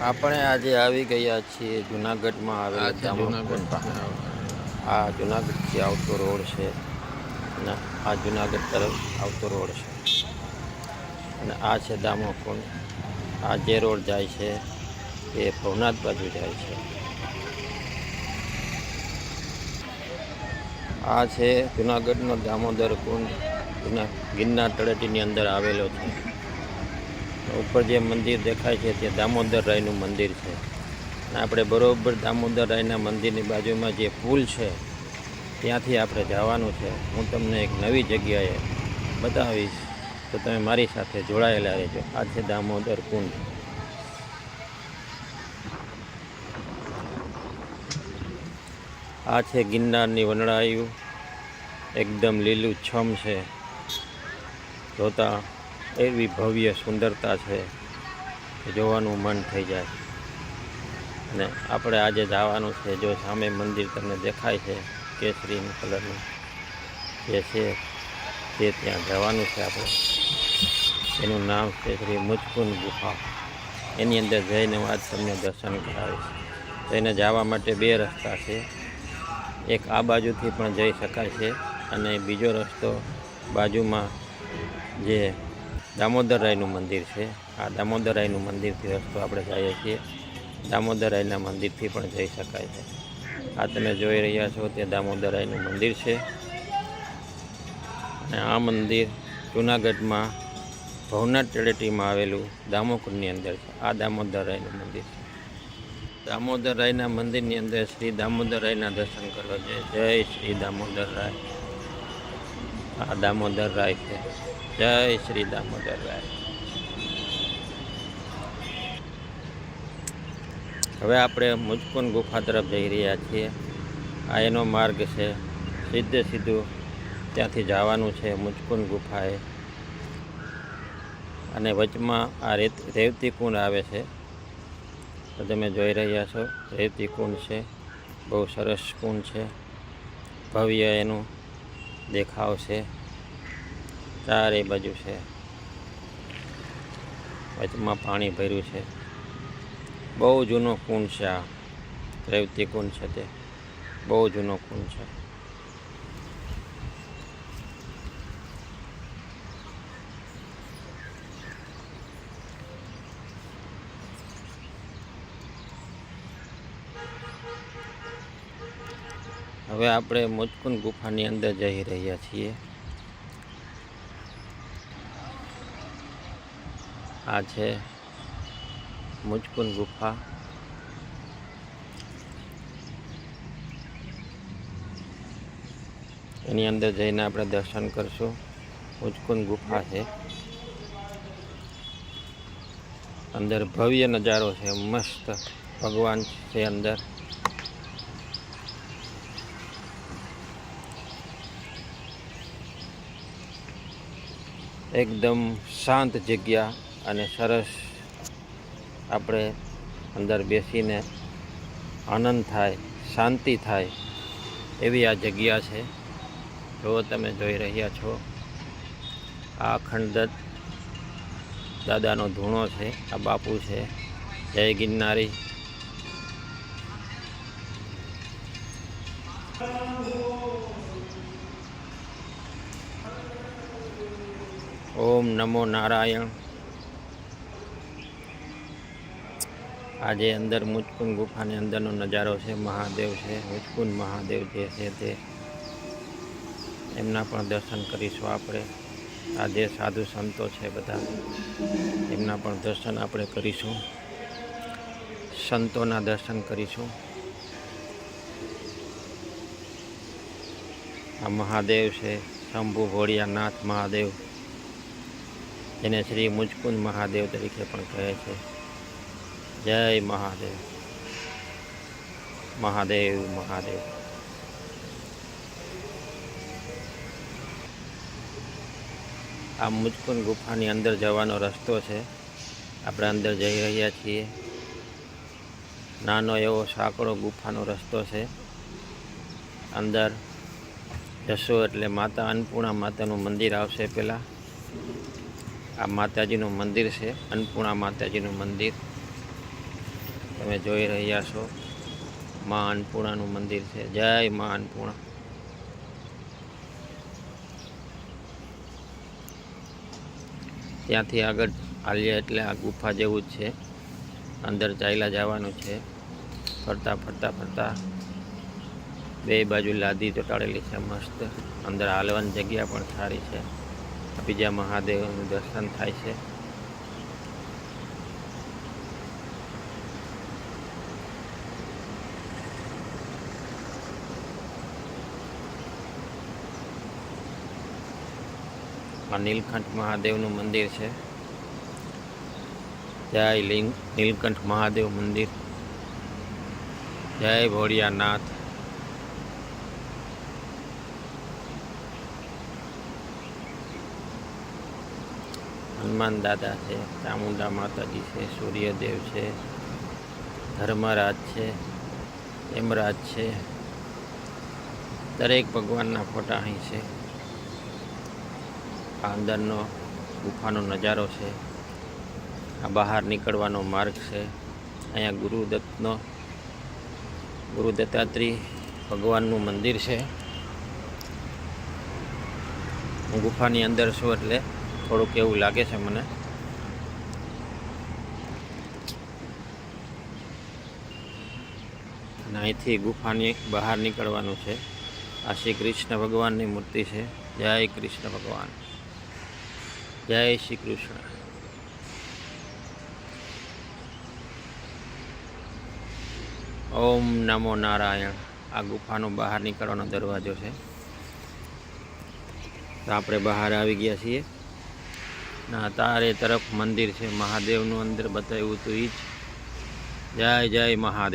આપણે આજે આવી ગયા છીએ જુનાગઢમાં આવેલા જુનાગઢ આ જુનાગઢથી આવતો રોડ છે અને આ જુનાગઢ તરફ આવતો રોડ છે. અને આ છે દામોકુંડ. આ જે રોડ જાય છે એ ભવનાથ બાજુ જાય છે. આ છે જુનાગઢનો દામોદર કુંડ. ગિરનાર તળેટીની અંદર આવેલો છે. ઉપર જે મંદિર દેખાય છે તે દામોદર રાયનું મંદિર છે. આપણે બરોબર દામોદર રાયના મંદિરની બાજુમાં જે પુલ છે, ત્યાંથી આપણે જવાનું છે. હું તમને એક નવી જગ્યાએ બતાવીશ. તો તમે મારી સાથે જોડાયેલા રહેજો. આ છે દામોદર કુંડ. આ છે ગિરનારની વનડાયું. એકદમ લીલું છમ છે. જોતા એવી ભવ્ય સુંદરતા છે જોવાનું મન થઈ જાય. અને આપણે આજે જવાનું છે જો સામે મંદિર તમને દેખાય છે કેસરી કલરનું. જે છે તે ત્યાં જવાનું છે આપણે. એનું નામ છે શ્રી મુચકુંદ ગુફા. એની અંદર જઈને હું આજ તમને દર્શન કરાવીશ. તો એને જવા માટે બે રસ્તા છે. એક આ બાજુથી પણ જઈ શકાય છે અને બીજો રસ્તો બાજુમાં જે દામોદર રાયનું મંદિર છે. આ દામોદરરાયનું મંદિરથી રસ્તો આપણે જઈએ છીએ. દામોદર રાયના મંદિરથી પણ જઈ શકાય છે. આ તમે જોઈ રહ્યા છો તે દામોદરરાયનું મંદિર છે. અને આ મંદિર જૂનાગઢમાં ભવનાથ તળેટીમાં આવેલું દામોકુંડની અંદર છે. આ દામોદરરાયનું મંદિર છે. દામોદર રાયના મંદિરની અંદર શ્રી દામોદર રાયના દર્શન કરવા જય શ્રી દામોદર રાય. આ દામોદર રાય છે. જય શ્રી દામોદર રાય. હવે આપણે મુચકુંદ ગુફા તરફ જઈ રહ્યા છીએ. આ એનો માર્ગ છે. સીધે સીધું ત્યાંથી જવાનું છે મુચકુંદ ગુફાએ. અને વચમાં આ રેત, રેવતી કુંડ આવે છે. તો તમે જોઈ રહ્યા છો, રેવતી કુંડ છે. બહુ સરસ કુંડ છે. ભવ્ય એનું દેખાવ છે. ચારે બાજુ છે. વચમાં પાણી ભર્યું છે. બહુ જૂનો કુંડ છે આ. રેવતી કુંડ છે તે. બહુ જૂનો કુંડ છે. હવે આપણે મુચકુંદ ગુફાની અંદર જઈ રહ્યા છીએ. આ છે મુચકુંદ ગુફા. એની અંદર જઈને આપણે દર્શન કરશું. મુજકુન ગુફા છે. અંદર ભવ્ય નજારો છે. મસ્ત ભગવાન છે અંદર. એકદમ શાંત જગ્યા અને સરસ આપણે અંદર બેસીને આનંદ થાય, શાંતિ થાય એવી આ જગ્યા છે. જો તમે જોઈ રહ્યા છો, આ અખંડ દાદાનો ધૂણો છે, આ બાપુ છે. જય ગિરનારી. ઓમ નમો નારાયણ. આજે અંદર મુચકુંદ ગુફાની અંદરનો નજારો છે, મહાદેવ છે મુચકુંદ મહાદેવ જે છે તે. એમના પણ દર્શન કરીશું આપણે. આ જે સાધુ સંતો છે બધા. એમના પણ દર્શન આપણે કરીશું. સંતોના દર્શન કરીશું. આ મહાદેવ છે, શંભુ, ભોળિયાનાથ મહાદેવ. જેને શ્રી મુજકુંદ મહાદેવ તરીકે પણ કહે છે. જય મહાદેવ. મહાદેવ મહાદેવ. આ મુજકુંદ ગુફાની અંદર જવાનો રસ્તો છે. આપણે અંદર જઈ રહ્યા છીએ. નાનો એવો સાંકડો ગુફાનો રસ્તો છે. અંદર જશો એટલે માતા અન્નપૂર્ણા માતાનું મંદિર આવશે પહેલાં. આ માતાજીનું મંદિર છે, અન્નપૂર્ણા માતાજીનું મંદિર. તમે જોઈ રહ્યા છો, મા અન્નપૂર્ણાનું મંદિર છે. જય મા અન્નપૂર્ણા. ત્યાંથી આગળ હાલ્યા એટલે આ ગુફા જેવું જ છે. અંદર ચાલ્યા જવાનું છે. ફરતા ફરતા ફરતા બે બાજુ લાદી ચોટાડેલી છે, મસ્ત. અંદર હાલવાની જગ્યા પણ સારી છે. બીજા મહાદેવનું દર્શન થાય છે. આ નીલકંઠ મહાદેવનું મંદિર છે. જય લિંગ, નીલકંઠ મહાદેવ મંદિર. જય ભોળિયાનાથ. હનુમાન દાદા છે, ચામુંડા માતાજી છે, સૂર્યદેવ છે, ધર્મરાજ છે, યમરાજ છે, દરેક ભગવાનના ફોટા અહીં છે. આ અંદરનો ગુફાનો નજારો છે. આ બહાર નીકળવાનો માર્ગ છે. અહીંયા ગુરુદત્તનો ગુરુ દત્તાત્રેય ભગવાનનું મંદિર છે. હું ગુફાની અંદર છું એટલે થોડુંક એવું લાગે છે મને. અને અહીંથી ગુફાની બહાર નીકળવાનું છે. આ શ્રી કૃષ્ણ ભગવાનની મૂર્તિ છે. જય કૃષ્ણ ભગવાન. જય શ્રી કૃષ્ણ. ઓમ નમો નારાયણ. આ ગુફાનો બહાર નીકળવાનો દરવાજો છે. તો આપણે બહાર આવી ગયા છીએ. ના તારે તરફ મંદિર છે. મહાદેવનું અંદર બતાવ્યું હતું એ જ. જય જય મહાદેવ.